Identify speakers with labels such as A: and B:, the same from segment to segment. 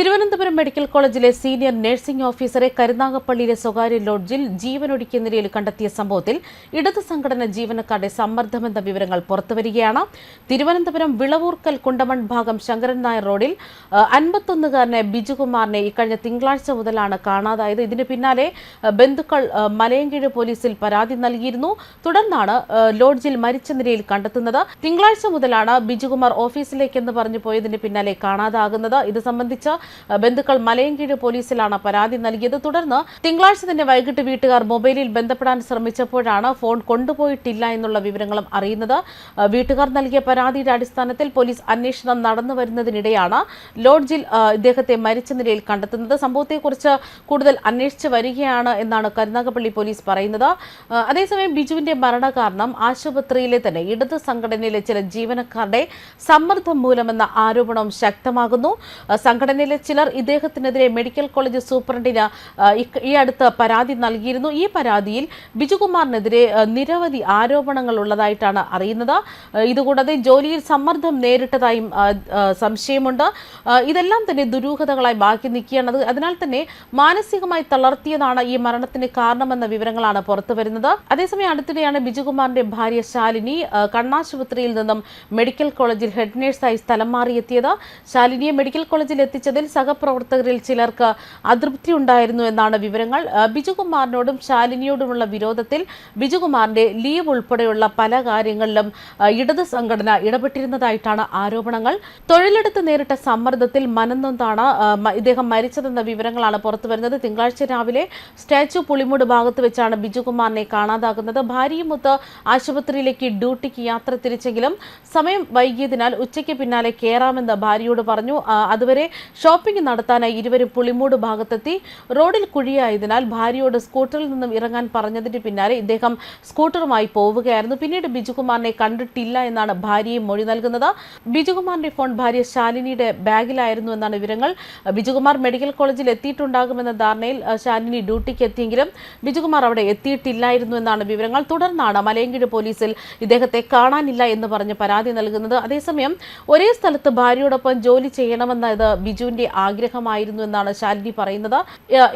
A: Thiruvananthapuram medical കോളേജിലെ senior nursing ഓഫീസറെ കരുനാഗപ്പള്ളിയിലെ സ്വകാര്യ ലോഡ്ജിൽ ജീവനൊടുക്കിയ നിലയിൽ കണ്ടെത്തിയ സംഭവത്തിൽ ഇടത് സംഘടന ജീവനക്കാരുടെ സമ്മർദ്ദമെന്ന വിവരങ്ങൾ പുറത്തുവരികയാണ്. തിരുവനന്തപുരം വിളവൂർക്കൽ കുണ്ടമൺ ഭാഗം ശങ്കരൻ നായർ റോഡിൽ അൻപത്തൊന്നുകാരനെ ബിജുകുമാറിനെ ഇക്കഴിഞ്ഞ തിങ്കളാഴ്ച മുതലാണ് കാണാതായത്. ഇതിന് പിന്നാലെ ബന്ധുക്കൾ മലയങ്കീഴ് പോലീസിൽ പരാതി നൽകിയിരുന്നു. തുടർന്നാണ് ലോഡ്ജിൽ മരിച്ച നിലയിൽ കണ്ടെത്തുന്നത്. തിങ്കളാഴ്ച മുതലാണ് ബിജുകുമാർ ഓഫീസിലേക്കെന്ന് പറഞ്ഞു പോയതിന് പിന്നാലെ കാണാതാകുന്നത്. ഇത് സംബന്ധിച്ച് ബന്ധുക്കൾ മലയങ്കീഴ് പോലീസിലാണ് പരാതി നൽകിയത്. തുടർന്ന് തിങ്കളാഴ്ച തന്നെ വൈകിട്ട് വീട്ടുകാർ മൊബൈലിൽ ബന്ധപ്പെടാൻ ശ്രമിച്ചപ്പോഴാണ് ഫോൺ കൊണ്ടുപോയിട്ടില്ല എന്നുള്ള വിവരങ്ങളും അറിയുന്നത്. വീട്ടുകാർ നൽകിയ പരാതിയുടെ അടിസ്ഥാനത്തിൽ പോലീസ് അന്വേഷണം നടന്നു വരുന്നതിനിടെയാണ് ലോഡ്ജിൽ ഇദ്ദേഹത്തെ മരിച്ച നിലയിൽ കണ്ടെത്തുന്നത്. സംഭവത്തെക്കുറിച്ച് കൂടുതൽ അന്വേഷിച്ചു വരികയാണ് എന്നാണ് കരുനാഗപ്പള്ളി പോലീസ് പറയുന്നത്. അതേസമയം ബിജുവിന്റെ മരണകാരണം ആശുപത്രിയിലെ തന്നെ ഇടത് സംഘടനയിലെ ചില ജീവനക്കാരുടെ സമ്മർദ്ദം മൂലമെന്ന ആരോപണം ശക്തമാകുന്നു. സംഘടനയിലെ ചിലർ ഇദ്ദേഹത്തിനെതിരെ മെഡിക്കൽ കോളേജ് സൂപ്രണ്ടിന് ഈ അടുത്ത് പരാതി നൽകിയിരുന്നു. ഈ പരാതിയിൽ ബിജുകുമാറിനെതിരെ നിരവധി ആരോപണങ്ങൾ ഉള്ളതായിട്ടാണ് അറിയുന്നത്. ഇതുകൂടാതെ ജോലിയിൽ സമ്മർദ്ദം നേരിട്ടതായും സംശയമുണ്ട്. ഇതെല്ലാം തന്നെ ദുരൂഹതകളായി ബാക്കി നിൽക്കുകയാണ് അത് അതിനാൽ തന്നെ മാനസികമായി തളർത്തിയതാണ് ഈ മരണത്തിന് കാരണമെന്ന വിവരങ്ങളാണ് പുറത്തു വരുന്നത്. അതേസമയം അടുത്തിടെയാണ് ബിജുകുമാറിന്റെ ഭാര്യ ശാലിനി കണ്ണാശുപത്രിയിൽ നിന്നും മെഡിക്കൽ കോളേജിൽ ഹെഡ് നേഴ്സായി സ്ഥലം മാറിയെത്തിയത്. ശാലിനിയെ മെഡിക്കൽ കോളേജിൽ എത്തിച്ചതിൽ സഹപ്രവർത്തകരിൽ ചിലർക്ക് അതൃപ്തി ഉണ്ടായിരുന്നു എന്നാണ് വിവരങ്ങൾ. ബിജുകുമാറിനോടും ശാലിനിയോടുമുള്ള വിരോധത്തിൽ ബിജുകുമാറിന്റെ ലീവ് ഉൾപ്പെടെയുള്ള പല കാര്യങ്ങളിലും ഇടത് സംഘടന ഇടപെട്ടിരുന്നതായിട്ടാണ് ആരോപണങ്ങൾ. തൊഴിലെടുത്ത് നേരിട്ട സമ്മർദ്ദത്തിൽ മനന്നൊന്താണ് ആ, മ- ഇദ്ദേഹം മരിച്ചതെന്ന വിവരങ്ങളാണ് പുറത്തുവരുന്നത് തിങ്കളാഴ്ച രാവിലെ സ്റ്റാച്ചു പുളിമൂട് ഭാഗത്ത് വെച്ചാണ് ബിജുകുമാറിനെ കാണാതാകുന്നത്. ഭാര്യയുമൊത്ത് ആശുപത്രിയിലേക്ക് ഡ്യൂട്ടിക്ക് യാത്ര തിരിച്ചെങ്കിലും സമയം വൈകിയതിനാൽ ഉച്ചയ്ക്ക് പിന്നാലെ കയറാമെന്ന് ഭാര്യയോട് പറഞ്ഞു. അതുവരെ ഷോപ്പിംഗ് നടത്താനായി ഇരുവരും പുളിമൂട് ഭാഗത്തെത്തി. റോഡിൽ കുഴിയായതിനാൽ ഭാര്യയോട് സ്കൂട്ടറിൽ നിന്നും ഇറങ്ങാൻ പറഞ്ഞതിന് പിന്നാലെ ഇദ്ദേഹം സ്കൂട്ടറുമായി പോവുകയായിരുന്നു. പിന്നീട് ബിജുകുമാറിനെ കണ്ടിട്ടില്ല എന്നാണ് ഭാര്യയും മൊഴി നൽകുന്നത്. ബിജുകുമാറിന്റെ ഫോൺ ഭാര്യ ശാലിനിയുടെ ബാഗിലായിരുന്നു എന്നാണ് വിവരങ്ങൾ. ബിജുകുമാർ മെഡിക്കൽ കോളേജിൽ എത്തിയിട്ടുണ്ടാകുമെന്ന ധാരണയിൽ ശാലിനി ഡ്യൂട്ടിക്ക് എത്തിയെങ്കിലും ബിജുകുമാർ അവിടെ എത്തിയിട്ടില്ലായിരുന്നു എന്നാണ് വിവരങ്ങൾ. തുടർന്നാണ് മലയങ്കിഴ് പോലീസിൽ ഇദ്ദേഹത്തെ കാണാനില്ല എന്ന് പറഞ്ഞ് പരാതി നൽകുന്നത്. അതേസമയം ഒരേ സ്ഥലത്ത് ഭാര്യയോടൊപ്പം ജോലി ചെയ്യണമെന്നത് ബിജുവിന്റെ ആഗ്രഹമായിരുന്നു എന്നാണ് ശാലിനി പറയുന്നത്.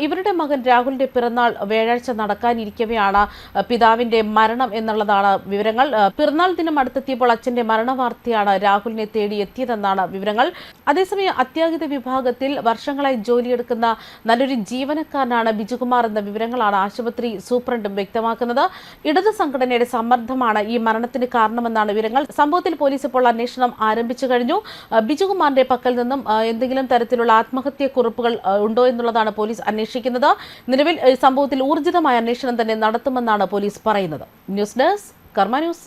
A: ഇവരുടെ മകൻ രാഹുലിന്റെ പിറന്നാൾ വ്യാഴാഴ്ച നടക്കാനിരിക്കവെയാണ് പിതാവിന്റെ മരണം എന്നുള്ളതാണ് വിവരങ്ങൾ. പിറന്നാൾ ദിനം അടുത്തെത്തിയപ്പോൾ അച്ഛന്റെ മരണവാർത്തയാണ് രാഹുലിനെ തേടി എത്തിയതെന്നാണ് വിവരങ്ങൾ. അതേസമയം അത്യാഹിത വിഭാഗത്തിൽ വർഷങ്ങളായി ജോലിയെടുക്കുന്ന നല്ലൊരു ജീവനക്കാരനാണ് ബിജുകുമാർ എന്ന വിവരങ്ങളാണ് ആശുപത്രി സൂപ്രണ്ടും വ്യക്തമാക്കുന്നത്. ഇടതു സംഘടനയുടെ സമ്മർദ്ദമാണ് ഈ മരണത്തിന് കാരണമെന്നാണ് വിവരങ്ങൾ. സംഭവത്തിൽ പോലീസ് ഇപ്പോൾ അന്വേഷണം ആരംഭിച്ചു കഴിഞ്ഞു. ബിജുകുമാറിന്റെ പക്കൽ നിന്നും എന്തെങ്കിലും എന്തെങ്കിലും തരത്തിലുള്ള ആത്മഹത്യ കുറിപ്പുകൾ ഉണ്ടോ എന്നുള്ളതാണ് പോലീസ് അന്വേഷിക്കുന്നത്. നിലവിൽ സംഭവത്തിൽ ഊർജിതമായ അന്വേഷണം തന്നെ നടത്തുമെന്നാണ് പോലീസ് പറയുന്നത്. News desk Karma news.